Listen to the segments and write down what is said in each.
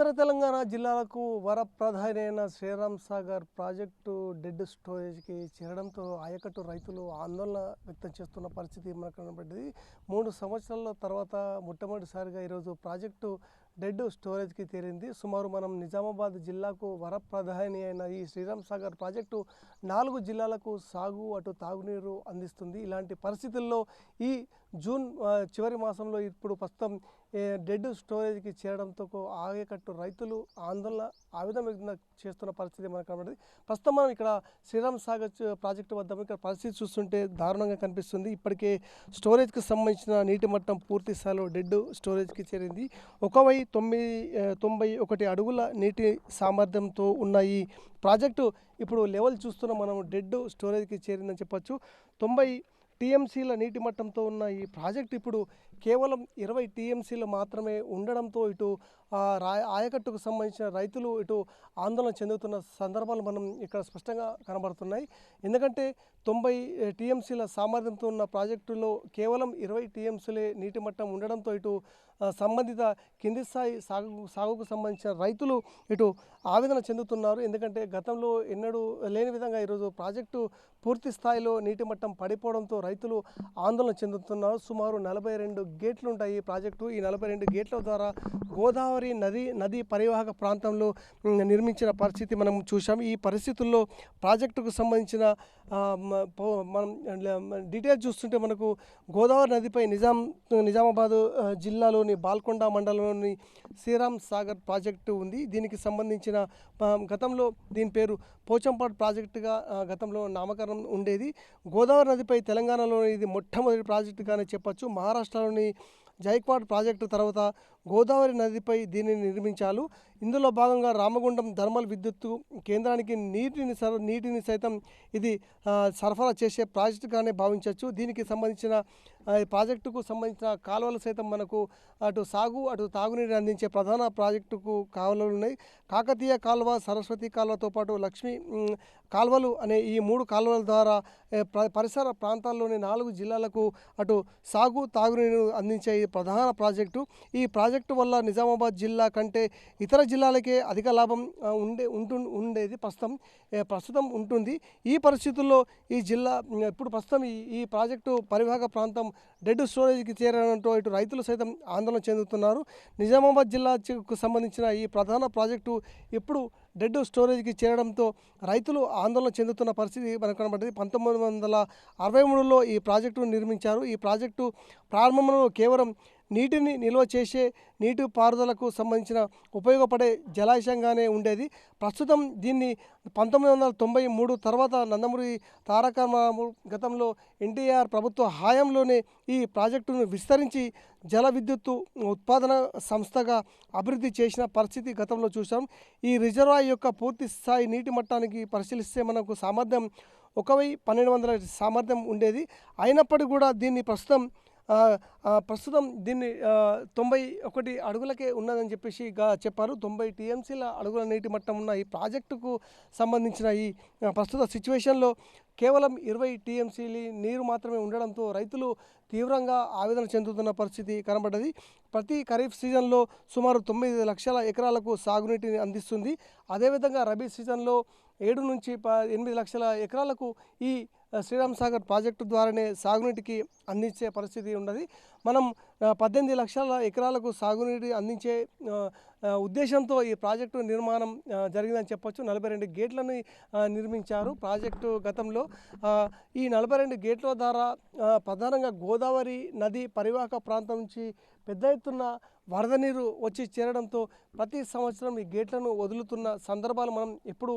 ఉత్తర తెలంగాణ జిల్లాలకు వరప్రధానైన Sriram Sagar project dead స్టోరేజ్కి చేరడంతో ఆయకట్టు రైతులు ఆందోళన వ్యక్తం చేస్తున్న పరిస్థితి మనకు కనబడ్డది మూడు సంవత్సరాల తర్వాత మొట్టమొదటిసారిగా ఈరోజు ప్రాజెక్టు డెడ్ స్టోరేజ్కి చేరింది సుమారు మనం నిజామాబాద్ జిల్లాకు వరప్రధాని అయిన ఈ శ్రీరామ్ సాగర్ ప్రాజెక్టు నాలుగు జిల్లాలకు సాగు అటు తాగునీరు అందిస్తుంది. ఇలాంటి పరిస్థితుల్లో ఈ జూన్ చివరి మాసంలో ఇప్పుడు ప్రస్తుతం డెడ్ స్టోరేజ్కి చేరడంతో ఆగేకట్టు రైతులు ఆందోళన ఆవేదన చేస్తున్న పరిస్థితి మనకు కనబడింది. ప్రస్తుతం మనం ఇక్కడ శ్రీరామ్ సాగర్ ప్రాజెక్టు వద్ద ఇక్కడ పరిస్థితి చూస్తుంటే దారుణంగా కనిపిస్తుంది. ఇప్పటికే స్టోరేజ్కి సంబంధించిన నీటి మట్టం పూర్తి స్థాయిలో డెడ్ స్టోరేజ్కి చేరింది. ఒకవై తొమ్మిది తొంభై ఒకటి అడుగుల నీటి సామర్థ్యంతో ఉన్న ఈ ప్రాజెక్టు ఇప్పుడు లెవెల్ చూస్తున్న మనం డెడ్ స్టోరేజ్కి చేరిందని చెప్పొచ్చు. తొంభై టీఎంసీల నీటి మట్టంతో ఉన్న ఈ ప్రాజెక్ట్ ఇప్పుడు కేవలం ఇరవై టీఎంసీలు మాత్రమే ఉండడంతో ఇటు రాయ ఆయకట్టుకు సంబంధించిన రైతులు ఇటు ఆందోళన చెందుతున్న సందర్భాలు మనం ఇక్కడ స్పష్టంగా కనబడుతున్నాయి. ఎందుకంటే తొంభై టీఎంసీల సామర్థ్యంతో ఉన్న ప్రాజెక్టులో కేవలం ఇరవై టీఎంసీలే నీటి మట్టం ఉండడంతో ఇటు సంబంధిత కింది స్థాయి సాగు సాగుకు సంబంధించిన రైతులు ఇటు ఆవేదన చెందుతున్నారు. ఎందుకంటే గతంలో ఎన్నడూ లేని విధంగా ఈరోజు ప్రాజెక్టు పూర్తి స్థాయిలో నీటి మట్టం పడిపోవడంతో రైతులు ఆందోళన చెందుతున్నారు. సుమారు నలభై రెండు గేట్లు ఉంటాయి ఈ ప్రాజెక్టు ఈ నలభై రెండు గేట్ల ద్వారా గోదావరి నది నది పరివాహక ప్రాంతంలో నిర్మించిన పరిస్థితి మనం చూసాం ఈ పరిస్థితుల్లో ప్రాజెక్టుకు సంబంధించిన మనం డీటెయిల్స్ చూస్తుంటే మనకు గోదావరి నదిపై నిజాం నిజామాబాద్ జిల్లాలోని బాల్కొండ మండలంలోని శ్రీరామ్ సాగర్ ప్రాజెక్టు ఉంది. దీనికి సంబంధించిన గతంలో దీని పేరు పోచంపాడు ప్రాజెక్టుగా గతంలో నామకరణం ఉండేది. గోదావరి నదిపై తెలంగాణలో ఇది మొట్టమొదటి ప్రాజెక్టుగానే చెప్పొచ్చు. మహారాష్ట్రలోని family జైక్వాడ్ ప్రాజెక్టు తర్వాత గోదావరి నదిపై దీనిని నిర్మించారు. ఇందులో భాగంగా రామగుండం థర్మల్ విద్యుత్తు కేంద్రానికి నీటిని సర నీటిని సైతం ఇది సరఫరా చేసే ప్రాజెక్టుగానే భావించవచ్చు. దీనికి సంబంధించిన ప్రాజెక్టుకు సంబంధించిన కాలువలు సైతం మనకు అటు సాగు అటు తాగునీరు అందించే ప్రధాన ప్రాజెక్టుకు కాలువలు ఉన్నాయి. కాకతీయ కాలువ సరస్వతి కాలువతో పాటు లక్ష్మీ కాలువలు అనే ఈ మూడు కాలువల ద్వారా పరిసర ప్రాంతాల్లోని నాలుగు జిల్లాలకు అటు సాగు తాగునీరు అందించే ఈ ప్రధాన ప్రాజెక్టు. ఈ ప్రాజెక్టు వల్ల నిజామాబాద్ జిల్లా కంటే ఇతర జిల్లాలకే అధిక లాభం ఉండే ఉంటు ఉండేది ప్రస్తుతం ప్రస్తుతం ఉంటుంది. ఈ పరిస్థితుల్లో ఈ జిల్లా ఇప్పుడు ప్రస్తుతం ఈ ఈ ప్రాజెక్టు పరివాహక ప్రాంతం డెడ్ స్టోరేజ్కి చేరడంతో ఇటు రైతులు సైతం ఆందోళన చెందుతున్నారు. నిజామాబాద్ జిల్లాకు సంబంధించిన ఈ ప్రధాన ప్రాజెక్టు ఇప్పుడు డెడ్ స్టోరేజ్కి చేరడంతో రైతులు ఆందోళన చెందుతున్న పరిస్థితి మనకు కనబడింది. పంతొమ్మిది వందల అరవై మూడులో ఈ ప్రాజెక్టును నిర్మించారు. ఈ ప్రాజెక్టు ప్రారంభంలో కేవలం నీటిని నిల్వ చేసే నీటి పారుదలకు సంబంధించిన ఉపయోగపడే జలాశయంగానే ఉండేది. ప్రస్తుతం దీన్ని పంతొమ్మిది వందల తొంభై మూడు తర్వాత నందమూరి తారక గతంలో ఎన్టీఆర్ ప్రభుత్వ హయాంలోనే ఈ ప్రాజెక్టును విస్తరించి జల విద్యుత్తు ఉత్పాదన సంస్థగా అభివృద్ధి చేసిన పరిస్థితి గతంలో చూసాం ఈ రిజర్వాయర్ యొక్క పూర్తి స్థాయి నీటి మట్టానికి పరిశీలిస్తే మనకు సామర్థ్యం ఒక వెయ్యి పన్నెండు వందల సామర్థ్యం ఉండేది. అయినప్పటికీ కూడా దీన్ని ప్రస్తుతం ప్రస్తుతం దీన్ని తొంభై ఒకటి అడుగులకే ఉన్నదని చెప్పేసి చెప్పారు. తొంభై టీఎంసీల అడుగుల నీటి మట్టం ఉన్న ఈ ప్రాజెక్టుకు సంబంధించిన ఈ ప్రస్తుత సిచ్యువేషన్లో కేవలం ఇరవై టీఎంసీలు నీరు మాత్రమే ఉండడంతో రైతులు తీవ్రంగా ఆవేదన చెందుతున్న పరిస్థితి కనబడ్డది. ప్రతి ఖరీఫ్ సీజన్లో సుమారు తొమ్మిది లక్షల ఎకరాలకు సాగునీటిని అందిస్తుంది. అదేవిధంగా రబీ సీజన్లో ఏడు నుంచి ప ఎనిమిది లక్షల ఎకరాలకు ఈ శ్రీరామ్ సాగర్ ప్రాజెక్టు ద్వారానే సాగునీటికి అందించే పరిస్థితి ఉన్నది. మనం పద్దెనిమిది లక్షల ఎకరాలకు సాగునీటి అందించే ఉద్దేశంతో ఈ ప్రాజెక్టు నిర్మాణం జరిగిందని చెప్పొచ్చు. నలభై రెండు గేట్లను నిర్మించారు ప్రాజెక్టు గతంలో. ఈ నలభై రెండు గేట్ల ద్వారా ప్రధానంగా గోదావరి నది పరివాహక ప్రాంతం నుంచి పెద్ద ఎత్తున వరద నీరు వచ్చి చేరడంతో ప్రతి సంవత్సరం ఈ గేట్లను వదులుతున్న సందర్భాలు మనం ఎప్పుడు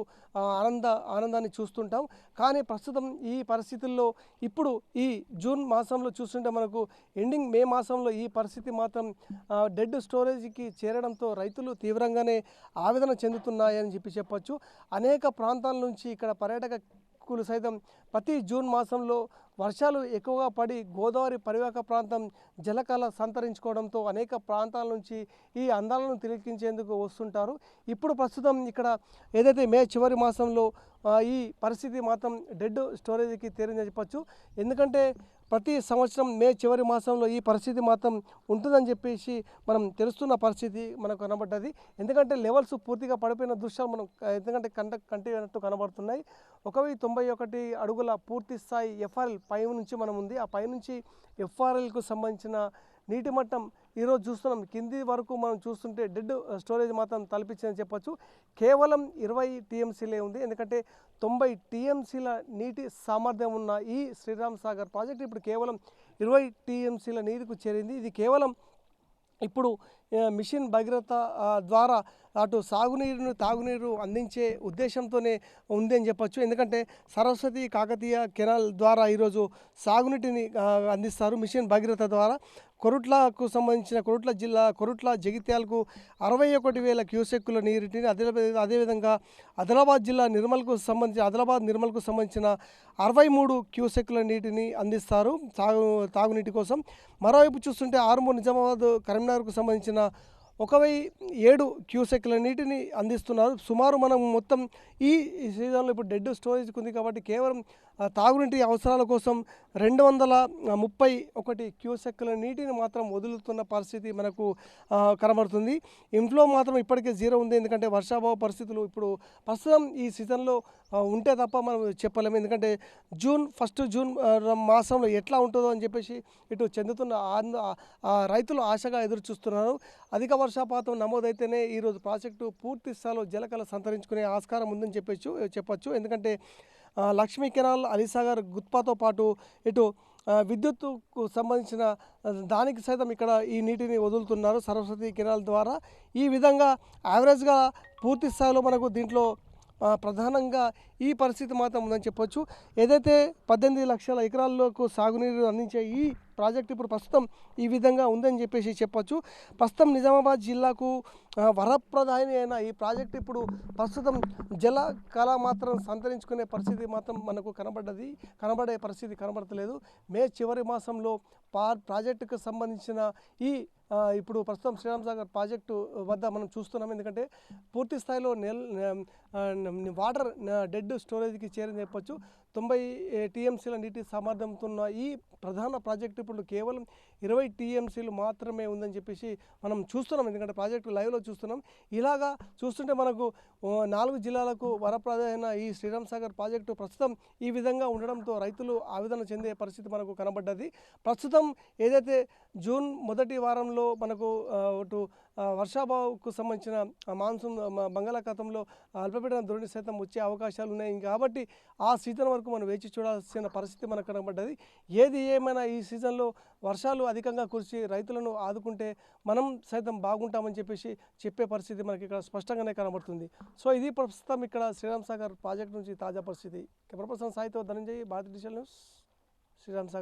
ఆనంద ఆనందాన్ని చూస్తుంటాం. కానీ ప్రస్తుతం ఈ పరిస్థితుల్లో ఇప్పుడు ఈ జూన్ మాసంలో చూస్తుంటే మనకు ఎండింగ్ మే మాసంలో ఈ పరిస్థితి మాత్రం డెడ్ స్టోరేజ్కి చేరడంతో రైతులు తీవ్రంగానే ఆవేదన చెందుతున్నాయని చెప్పి చెప్పచ్చు. అనేక ప్రాంతాల నుంచి ఇక్కడ పర్యాటక కులు సైతం ప్రతి జూన్ మాసంలో వర్షాలు ఎక్కువగా పడి గోదావరి పరివాహక ప్రాంతం జలకళ సంతరించుకోవడంతో అనేక ప్రాంతాల నుంచి ఈ అందాలను తిలకించేందుకు వస్తుంటారు. ఇప్పుడు ప్రస్తుతం ఇక్కడ ఏదైతే మే చివరి మాసంలో ఈ పరిస్థితి మాత్రం డెడ్ స్టోరేజ్కి తేరిందని చెప్పచ్చు. ఎందుకంటే ప్రతి సంవత్సరం మే చివరి మాసంలో ఈ పరిస్థితి మాత్రం ఉంటుందని చెప్పేసి మనం తెలుస్తున్న పరిస్థితి మనకు కనబడ్డది. ఎందుకంటే లెవెల్స్ పూర్తిగా పడిపోయిన దృశ్యాలు మనం ఎందుకంటే కంట కంటినట్టు కనబడుతున్నాయి. ఒకవి తొంభై ఒకటి అడుగుల పూర్తి స్థాయి ఎఫ్ఆర్ఎల్ పై నుంచి మనం ఉంది ఆ పై నుంచి ఎఫ్ఆర్ఎల్కు సంబంధించిన నీటి మట్టం ఈరోజు చూస్తున్నాం. కింది వరకు మనం చూస్తుంటే డెడ్ స్టోరేజ్ మాత్రం తలపించిందని చెప్పొచ్చు. కేవలం ఇరవై టీఎంసీలే ఉంది. ఎందుకంటే తొంభై టీఎంసీల నీటి సామర్థ్యం ఉన్న ఈ శ్రీరామ్ సాగర్ ప్రాజెక్ట్ ఇప్పుడు కేవలం ఇరవై టీఎంసీల నీరుకు చేరింది. ఇది కేవలం ఇప్పుడు మిషన్ భగీరథ ద్వారా అటు సాగునీరును తాగునీరు అందించే ఉద్దేశంతోనే ఉంది అని చెప్పొచ్చు. ఎందుకంటే సరస్వతి కాకతీయ కెనాల్ ద్వారా ఈరోజు సాగునీటిని అందిస్తారు మిషన్ భగీరథ ద్వారా. కొరుట్లకు సంబంధించిన కొరుట్ల జిల్లా కొరుట్ల జగిత్యాలకు అరవై ఒకటి వేల క్యూసెక్కుల నీటిని అదే అదేవిధంగా ఆదిలాబాద్ జిల్లా నిర్మల్కు సంబంధించి ఆదిలాబాద్ నిర్మల్కు సంబంధించిన అరవై మూడు క్యూసెక్కుల నీటిని అందిస్తారు. తాగు తాగునీటి కోసం. మరోవైపు చూస్తుంటే ఆరుమూరు నిజామాబాద్ కరీంనగర్కు సంబంధించిన ఒక ఏడు క్యూసెక్ల నీటిని అందిస్తున్నారు. సుమారు మనం మొత్తం ఈ సీజన్లో ఇప్పుడు డెడ్ స్టోరేజ్ ఉంది కాబట్టి కేవలం తాగునీటి అవసరాల కోసం రెండు వందల ముప్పై ఒకటి క్యూసెక్ల నీటిని మాత్రం వదులుతున్న పరిస్థితి మనకు కనబడుతుంది. ఇంట్లో మాత్రం ఇప్పటికే జీరో ఉంది. ఎందుకంటే వర్షాభావ పరిస్థితులు ఇప్పుడు ప్రస్తుతం ఈ సీజన్లో ఉంటే తప్ప మనం చెప్పలేము. ఎందుకంటే జూన్ ఫస్ట్ జూన్ మాసంలో ఎట్లా ఉంటుందో అని చెప్పేసి ఇటు చెందుతున్న ఆ రైతులు ఆశగా ఎదురు చూస్తున్నారు అధిక వర్షపాతం నమోదైతేనే ఈరోజు ప్రాజెక్టు పూర్తి స్థాయిలో జలకళ సంతరించుకునే ఆస్కారం ఉందని చెప్పచ్చు చెప్పచ్చు. ఎందుకంటే లక్ష్మీ కెనాల్ అలీసాగర్ గుత్పాతో పాటు ఇటు విద్యుత్కు సంబంధించిన దానికి సైతం ఇక్కడ ఈ నీటిని వదులుతున్నారు సరస్వతి కెనాల్ ద్వారా. ఈ విధంగా యావరేజ్గా పూర్తి స్థాయిలో మనకు దీంట్లో ప్రధానంగా ఈ పరిస్థితి మాత్రం ఉందని చెప్పొచ్చు. ఏదైతే పద్దెనిమిది లక్షల ఎకరాల్లోకి సాగునీరు అందించే ఈ ప్రాజెక్ట్ ఇప్పుడు ప్రస్తుతం ఈ విధంగా ఉందని చెప్పేసి చెప్పొచ్చు. ప్రస్తుతం నిజామాబాద్ జిల్లాకు వరప్రదాయని అయినా అయిన ఈ ప్రాజెక్ట్ ఇప్పుడు ప్రస్తుతం జల కళ మాత్రం సంతరించుకునే పరిస్థితి మాత్రం మనకు కనబడ్డది కనబడే పరిస్థితి కనబడతలేదు. మే చివరి మాసంలో పా ప్రాజెక్టుకు సంబంధించిన ఈ ఇప్పుడు ప్రస్తుతం శ్రీరామ్ సాగర్ ప్రాజెక్టు వద్ద మనం చూస్తున్నాం. ఎందుకంటే పూర్తి స్థాయిలో నెల్ వాటర్ డెడ్ స్టోరేజ్కి చేరని చెప్పొచ్చు. తొంభై టీఎంసీల నీటి సామర్థ్యంతో ఉన్న ఈ ప్రధాన ప్రాజెక్టు ఇప్పుడు కేవలం ఇరవై టీఎంసీలు మాత్రమే ఉందని చెప్పేసి మనం చూస్తున్నాం. ఎందుకంటే ప్రాజెక్టు లైవ్లో చూస్తున్నాం. ఇలాగా చూస్తుంటే మనకు నాలుగు జిల్లాలకు వరప్రదైన ఈ శ్రీరామ్ సాగర్ ప్రాజెక్టు ప్రస్తుతం ఈ విధంగా ఉండడంతో రైతులు ఆవేదన చెందే పరిస్థితి మనకు కనబడ్డది. ప్రస్తుతం ఏదైతే జూన్ మొదటి వారంలో మనకు అటు వర్షాభావకు సంబంధించిన మాన్సూన్ బంగాళాఖాతంలో అల్పపీడన ధోరణి సైతం వచ్చే అవకాశాలు ఉన్నాయి కాబట్టి ఆ సీజన్ వరకు మనం వేచి చూడాల్సిన పరిస్థితి మనకు కనబడ్డది. ఏది ఏమైనా ఈ సీజన్లో వర్షాలు అధికంగా కురిసి రైతులను ఆదుకుంటే మనం సైతం బాగుంటామని చెప్పేసి చెప్పే పరిస్థితి మనకి ఇక్కడ స్పష్టంగానే కనబడుతుంది. సో ఇది ప్రస్తుతం ఇక్కడ శ్రీరామ్ సాగర్ ప్రాజెక్ట్ నుంచి తాజా పరిస్థితి. కెమెరా పర్సన్ సాయితో ధనంజయ్ భారత డిజిటల్ న్యూస్ శ్రీరామ్ సాగర్.